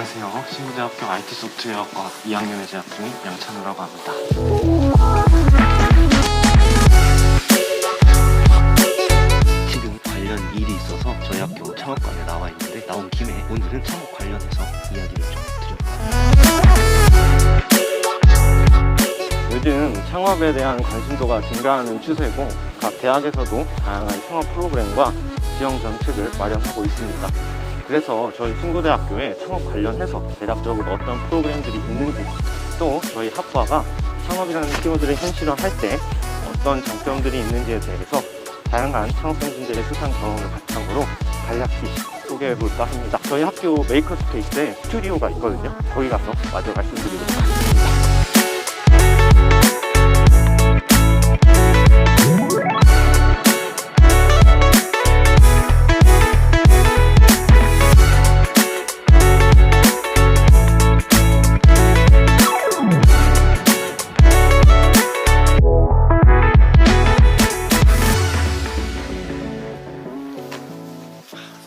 안녕하세요. 신구대학교 IT 소프트웨어과 2학년에 재학 중인 양찬우라고 합니다. 지금 관련 일이 있어서 저희 학교 창업관에 나와 있는데 나온 김에 오늘은 창업 관련해서 이야기를 좀 드려볼까요? 요즘 창업에 대한 관심도가 증가하는 추세고 각 대학에서도 다양한 창업 프로그램과 지원 정책을 마련하고 있습니다. 그래서 저희 신구대학교에 창업 관련해서 대략적으로 어떤 프로그램들이 있는지 또 저희 학과가 창업이라는 키워드를 현실화할 때 어떤 장점들이 있는지에 대해서 다양한 창업 선진들의 수상 경험을 바탕으로 간략히 소개해 볼까 합니다. 저희 학교 메이커 스페이스에 스튜디오가 있거든요. 거기 가서 마저 말씀드리도록 하겠습니다.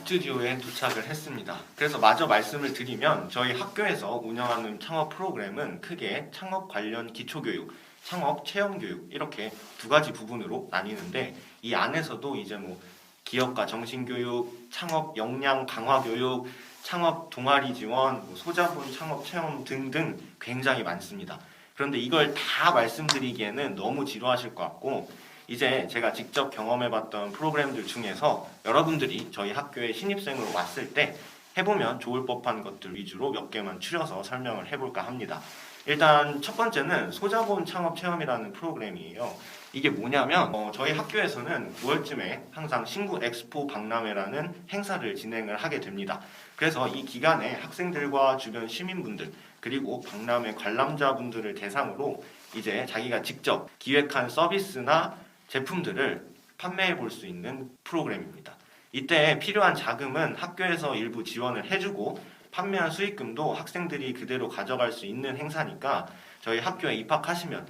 스튜디오에 도착을 했습니다. 그래서 마저 말씀을 드리면 저희 학교에서 운영하는 창업 프로그램은 크게 창업 관련 기초교육, 창업 체험교육 이렇게 두 가지 부분으로 나뉘는데 이 안에서도 이제 뭐 기업가 정신교육, 창업 역량 강화 교육, 창업 동아리 지원, 뭐 소자본 창업 체험 등등 굉장히 많습니다. 그런데 이걸 다 말씀드리기에는 너무 지루하실 것 같고 이제 제가 직접 경험해봤던 프로그램들 중에서 여러분들이 저희 학교에 신입생으로 왔을 때 해보면 좋을 법한 것들 위주로 몇 개만 추려서 설명을 해볼까 합니다. 일단 첫 번째는 소자본 창업 체험이라는 프로그램이에요. 이게 뭐냐면 어, 저희 학교에서는 9월쯤에 항상 신구 엑스포 박람회라는 행사를 진행을 하게 됩니다. 그래서 이 기간에 학생들과 주변 시민분들 그리고 박람회 관람자분들을 대상으로 이제 자기가 직접 기획한 서비스나 제품들을 판매해 볼 수 있는 프로그램입니다. 이때 필요한 자금은 학교에서 일부 지원을 해주고 판매한 수익금도 학생들이 그대로 가져갈 수 있는 행사니까 저희 학교에 입학하시면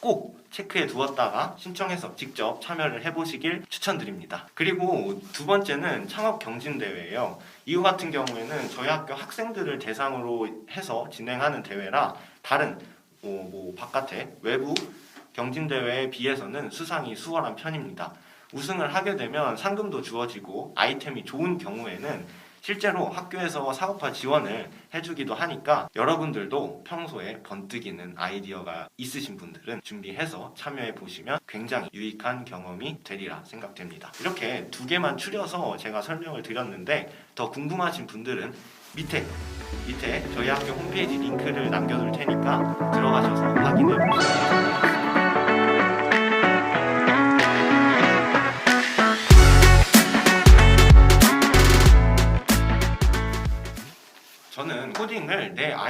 꼭 체크해 두었다가 신청해서 직접 참여를 해보시길 추천드립니다. 그리고 두 번째는 창업 경진 대회예요. 이후 같은 경우에는 저희 학교 학생들을 대상으로 해서 진행하는 대회라 다른 뭐, 뭐 바깥에 외부 경진 대회에 비해서는 수상이 수월한 편입니다. 우승을 하게 되면 상금도 주어지고 아이템이 좋은 경우에는 실제로 학교에서 사업화 지원을 해주기도 하니까 여러분들도 평소에 번뜩이는 아이디어가 있으신 분들은 준비해서 참여해 보시면 굉장히 유익한 경험이 되리라 생각됩니다. 이렇게 두 개만 추려서 제가 설명을 드렸는데 더 궁금하신 분들은 밑에 밑에 저희 학교 홈페이지 링크를 남겨둘 테니까 들어가셔서 확인해 저는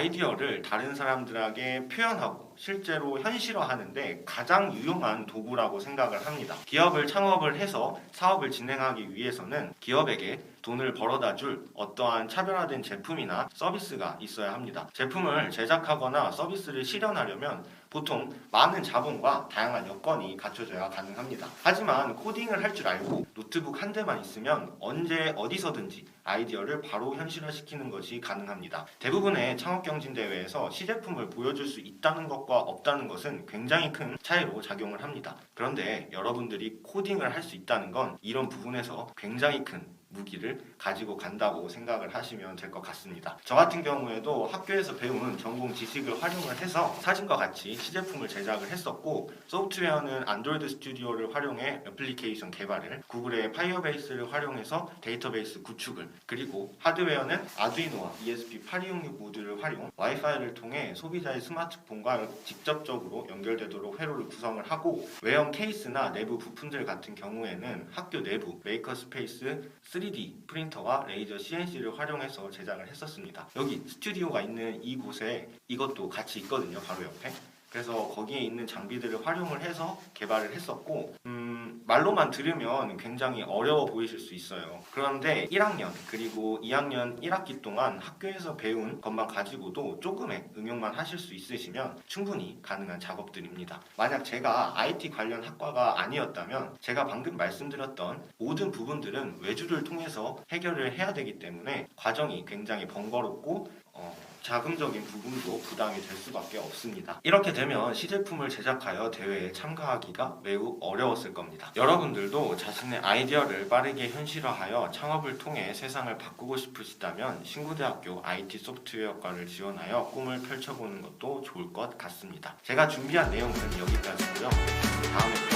아이디어를 다른 사람들에게 표현하고 실제로 현실화하는데 가장 유용한 도구라고 생각을 합니다. 기업을 창업을 해서 사업을 진행하기 위해서는 기업에게 돈을 벌어다 줄 어떠한 차별화된 제품이나 서비스가 있어야 합니다. 제품을 제작하거나 서비스를 실현하려면 보통 많은 자본과 다양한 여건이 갖춰져야 가능합니다. 하지만 코딩을 할 줄 알고 노트북 한 대만 있으면 언제 어디서든지 아이디어를 바로 현실화시키는 것이 가능합니다. 대부분의 창업 경진 대회에서 시제품을 보여줄 수 있다는 것과 없다는 것은 굉장히 큰 차이로 작용을 합니다. 그런데 여러분들이 코딩을 할 수 있다는 건 이런 부분에서 굉장히 큰 무기를 가지고 간다고 생각을 하시면 될 것 같습니다. 저 같은 경우에도 학교에서 배운 전공 지식을 활용을 해서 사진과 같이 시제품을 제작을 했었고 소프트웨어는 안드로이드 스튜디오를 활용해 애플리케이션 개발을 구글의 파이어베이스를 활용해서 데이터베이스 구축을 그리고 하드웨어는 아두이노와 ESP8266 모듈을 활용 와이파이를 통해 소비자의 스마트폰과 직접적으로 연결되도록 회로를 구성을 하고 외형 케이스나 내부 부품들 같은 경우에는 학교 내부 메이커 스페이스 3D 프린터와 레이저 CNC를 활용해서 제작을 했었습니다. 여기 스튜디오가 있는 이곳에 이것도 같이 있거든요. 바로 옆에. 그래서 거기에 있는 장비들을 활용을 해서 개발을 했었고 음, 말로만 들으면 굉장히 어려워 보이실 수 있어요. 그런데 1학년 그리고 2학년 1학기 동안 학교에서 배운 것만 가지고도 조금의 응용만 하실 수 있으시면 충분히 가능한 작업들입니다. 만약 제가 IT 관련 학과가 아니었다면 제가 방금 말씀드렸던 모든 부분들은 외주를 통해서 해결을 해야 되기 때문에 과정이 굉장히 번거롭고 어, 자금적인 부분도 부담이 될 수밖에 없습니다. 이렇게 되면 시제품을 제작하여 대회에 참가하기가 매우 어려웠을 겁니다. 여러분들도 자신의 아이디어를 빠르게 현실화하여 창업을 통해 세상을 바꾸고 싶으시다면 신구대학교 IT 소프트웨어과를 지원하여 꿈을 펼쳐보는 것도 좋을 것 같습니다. 제가 준비한 내용은 여기까지고요. 다음에 또